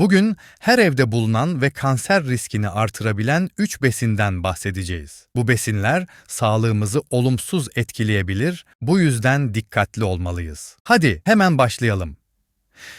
Bugün her evde bulunan ve kanser riskini artırabilen 3 besinden bahsedeceğiz. Bu besinler sağlığımızı olumsuz etkileyebilir, bu yüzden dikkatli olmalıyız. Hadi hemen başlayalım.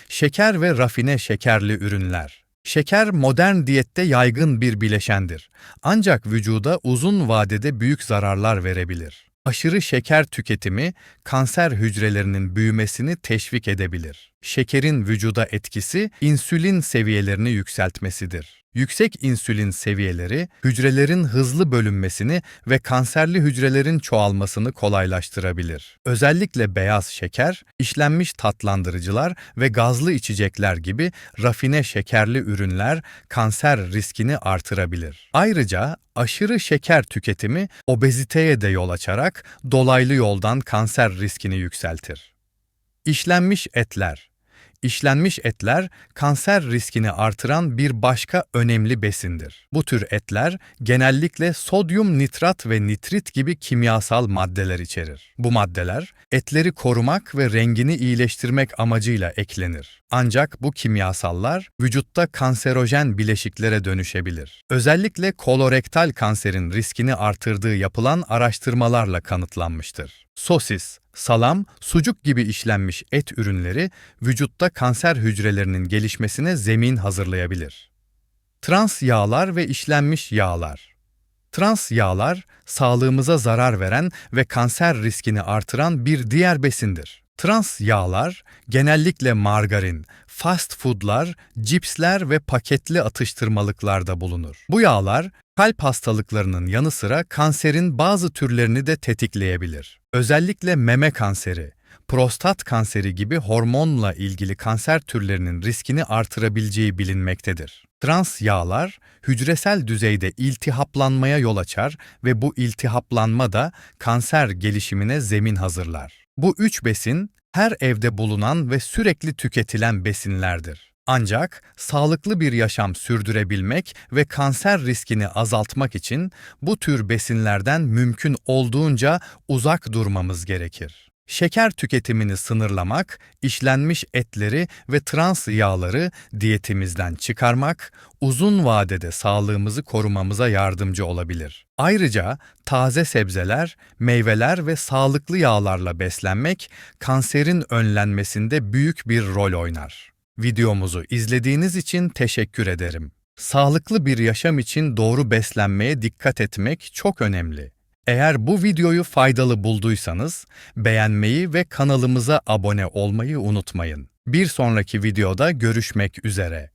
Şeker ve rafine şekerli ürünler. Şeker modern diyette yaygın bir bileşendir. Ancak vücuda uzun vadede büyük zararlar verebilir. Aşırı şeker tüketimi kanser hücrelerinin büyümesini teşvik edebilir. Şekerin vücuda etkisi insülin seviyelerini yükseltmesidir. Yüksek insülin seviyeleri hücrelerin hızlı bölünmesini ve kanserli hücrelerin çoğalmasını kolaylaştırabilir. Özellikle beyaz şeker, işlenmiş tatlandırıcılar ve gazlı içecekler gibi rafine şekerli ürünler kanser riskini artırabilir. Ayrıca aşırı şeker tüketimi obeziteye de yol açarak dolaylı yoldan kanser riskini yükseltir. İşlenmiş etler İşlenmiş etler kanser riskini artıran bir başka önemli besindir. Bu tür etler genellikle sodyum nitrat ve nitrit gibi kimyasal maddeler içerir. Bu maddeler etleri korumak ve rengini iyileştirmek amacıyla eklenir. Ancak bu kimyasallar vücutta kanserojen bileşiklere dönüşebilir. Özellikle kolorektal kanserin riskini artırdığı yapılan araştırmalarla kanıtlanmıştır. Sosis, salam, sucuk gibi işlenmiş et ürünleri vücutta kanser hücrelerinin gelişmesine zemin hazırlayabilir. Trans yağlar ve işlenmiş yağlar. Trans yağlar sağlığımıza zarar veren ve kanser riskini artıran bir diğer besindir. Trans yağlar genellikle margarin, fast foodlar, cipsler ve paketli atıştırmalıklarda bulunur. Bu yağlar kalp hastalıklarının yanı sıra kanserin bazı türlerini de tetikleyebilir. Özellikle meme kanseri, prostat kanseri gibi hormonla ilgili kanser türlerinin riskini artırabileceği bilinmektedir. Trans yağlar hücresel düzeyde iltihaplanmaya yol açar ve bu iltihaplanma da kanser gelişimine zemin hazırlar. Bu üç besin her evde bulunan ve sürekli tüketilen besinlerdir. Ancak sağlıklı bir yaşam sürdürebilmek ve kanser riskini azaltmak için bu tür besinlerden mümkün olduğunca uzak durmamız gerekir. Şeker tüketimini sınırlamak, işlenmiş etleri ve trans yağları diyetimizden çıkarmak, uzun vadede sağlığımızı korumamıza yardımcı olabilir. Ayrıca taze sebzeler, meyveler ve sağlıklı yağlarla beslenmek kanserin önlenmesinde büyük bir rol oynar. Videomuzu izlediğiniz için teşekkür ederim. Sağlıklı bir yaşam için doğru beslenmeye dikkat etmek çok önemli. Eğer bu videoyu faydalı bulduysanız beğenmeyi ve kanalımıza abone olmayı unutmayın. Bir sonraki videoda görüşmek üzere.